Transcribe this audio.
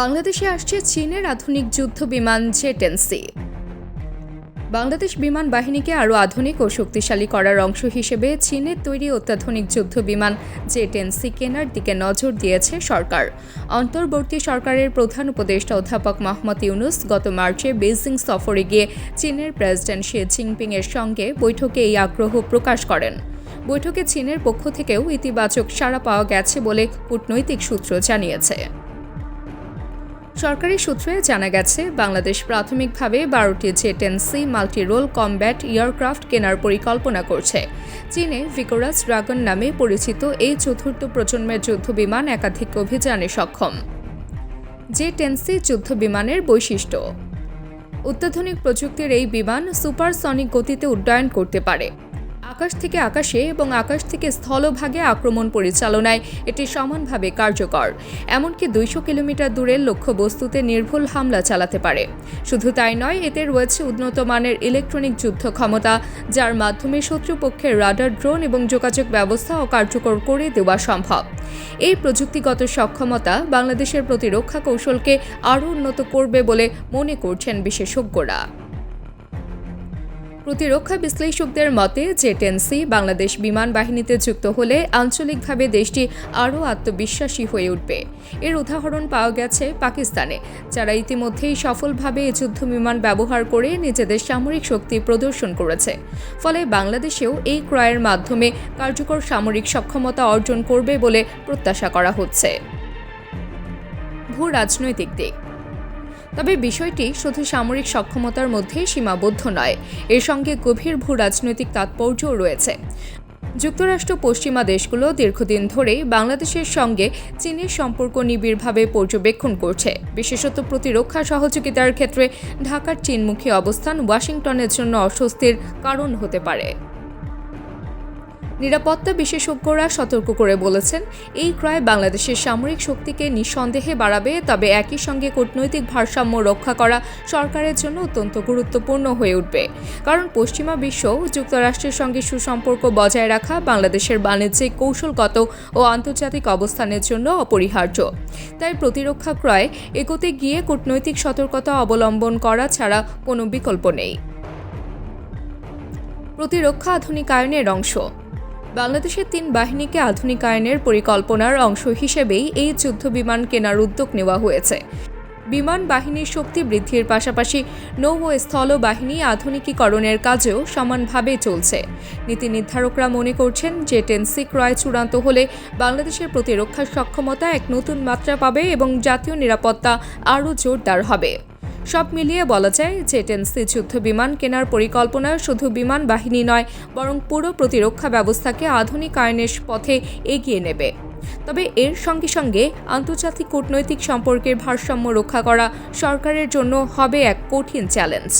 বাংলাদেশে আসছে চীনের আধুনিক যুদ্ধ বিমান জেটেন্সি। বাংলাদেশ বিমান বাহিনীকে আরও আধুনিক ও শক্তিশালী করার অংশ হিসেবে চীনের তৈরি অত্যাধুনিক যুদ্ধ বিমান জেটেন্সি কেনার দিকে নজর দিয়েছে সরকার। অন্তর্বর্তী সরকারের প্রধান উপদেষ্টা অধ্যাপক মোহাম্মদ ইউনুস গত মার্চে বেজিং সফরে গিয়ে চীনের প্রেসিডেন্ট শি জিনপিং এর সঙ্গে বৈঠকে এই আগ্রহ প্রকাশ করেন। বৈঠকে চীনের পক্ষ থেকেও ইতিবাচক সাড়া পাওয়া গেছে বলে কূটনৈতিক সূত্র জানিয়েছে। সরকারি সূত্রে জানা গেছে, বাংলাদেশ প্রাথমিকভাবে বারোটি J ten C multi role combat aircraft কেনার পরিকল্পনা করছে। চীনে ভিকোরাস ড্রাগন নামে পরিচিত এই চতুর্থ প্রজন্মের যুদ্ধবিমান একাধিক অভিযানে সক্ষম। জেটেন্সি যুদ্ধ বিমানের বৈশিষ্ট্য। অত্যাধুনিক প্রযুক্তির এই বিমান সুপারসনিক গতিতে উড্ডয়ন করতে পারে। আকাশ থেকে আকাশে এবং আকাশ থেকে স্থলভাগে আক্রমণ পরিচালনায় এটি সমানভাবে কার্যকর। এমনকি দুইশো কিলোমিটার দূরের লক্ষ্যবস্তুতে নির্ভুল হামলা চালাতে পারে। শুধু তাই নয়, এতে রয়েছে উন্নত মানের ইলেকট্রনিক যুদ্ধ ক্ষমতা, যার মাধ্যমে শত্রুপক্ষের রাডার ড্রোন এবং যোগাযোগ ব্যবস্থা অকার্যকর করে দেওয়া সম্ভব। এই প্রযুক্তিগত সক্ষমতা বাংলাদেশের প্রতিরক্ষা কৌশলকে আরও উন্নত করবে বলে মনে করছেন বিশেষজ্ঞরা। প্রতিরক্ষা বিশ্লেষকদের মতে জেটেন্সি বাংলাদেশ বিমান বাহিনীতে যুক্ত হলে আঞ্চলিকভাবে দেশটি আরও আত্মবিশ্বাসী হয়ে উঠবে। এর উদাহরণ পাওয়া গেছে পাকিস্তানে, যারা ইতিমধ্যেই সফলভাবে এই যুদ্ধ বিমান ব্যবহার করে নিজেদের সামরিক শক্তি প্রদর্শন করেছে। ফলে বাংলাদেশেও এই ক্রয়ের মাধ্যমে কার্যকর সামরিক সক্ষমতা অর্জন করবে বলে প্রত্যাশা করা হচ্ছে। ভূ রাজনৈতিক দিক। তবে বিষয়টি শুধু সামরিক সক্ষমতার মধ্যেই সীমাবদ্ধ নয়, এর সঙ্গে গভীর ভূ রাজনৈতিক তাৎপর্যও রয়েছে। যুক্তরাষ্ট্র পশ্চিমা দেশগুলো দীর্ঘদিন ধরে বাংলাদেশের সঙ্গে চীনের সম্পর্ক নিবিড়ভাবে পর্যবেক্ষণ করছে। বিশেষত প্রতিরক্ষা সহযোগিতার ক্ষেত্রে ঢাকার চীনমুখী অবস্থান ওয়াশিংটনের জন্য অস্বস্তির কারণ হতে পারে। নিরাপত্তা বিশেষজ্ঞরা সতর্ক করে বলেছেন, এই ক্রয় বাংলাদেশের সামরিক শক্তিকে নিঃসন্দেহে বাড়াবে, তবে একই সঙ্গে কূটনৈতিক ভারসাম্য রক্ষা করা সরকারের জন্য অত্যন্ত গুরুত্বপূর্ণ হয়ে উঠবে। কারণ পশ্চিমা বিশ্ব, যুক্তরাষ্ট্রের সঙ্গে সুসম্পর্ক বজায় রাখা বাংলাদেশের বাণিজ্যিক কৌশলগত ও আন্তর্জাতিক অবস্থানের জন্য অপরিহার্য। তাই প্রতিরক্ষা ক্রয় এগোতে গিয়ে কূটনৈতিক সতর্কতা অবলম্বন করা ছাড়া কোনো বিকল্প নেই। প্রতিরক্ষা আধুনিকায়নের অংশ বাংলাদেশের তিন বাহিনীকে আধুনিকায়নের পরিকল্পনার অংশ হিসেবেই এই যুদ্ধ বিমান কেনার উদ্যোগ নেওয়া হয়েছে। বিমান বাহিনীর শক্তি বৃদ্ধির পাশাপাশি নৌ ও স্থল বাহিনী আধুনিকীকরণের কাজেও সমানভাবে চলছে। নীতি নির্ধারকরা মনে করছেন যে টেন্সি ক্রয় চূড়ান্ত হলে বাংলাদেশের প্রতিরক্ষার সক্ষমতা এক নতুন মাত্রা পাবে এবং জাতীয় নিরাপত্তা আরও জোরদার হবে। সব মিলিয়ে বলা যায় যে টেন্সি যুদ্ধ বিমান কেনার পরিকল্পনা শুধু বিমান বাহিনী নয়, বরং পুরো প্রতিরক্ষা ব্যবস্থাকে আধুনিক আইনের পথে এগিয়ে নেবে। তবে এর সঙ্গে সঙ্গে আন্তর্জাতিক কূটনৈতিক সম্পর্কের ভারসাম্য রক্ষা করা সরকারের জন্য হবে এক কঠিন চ্যালেঞ্জ।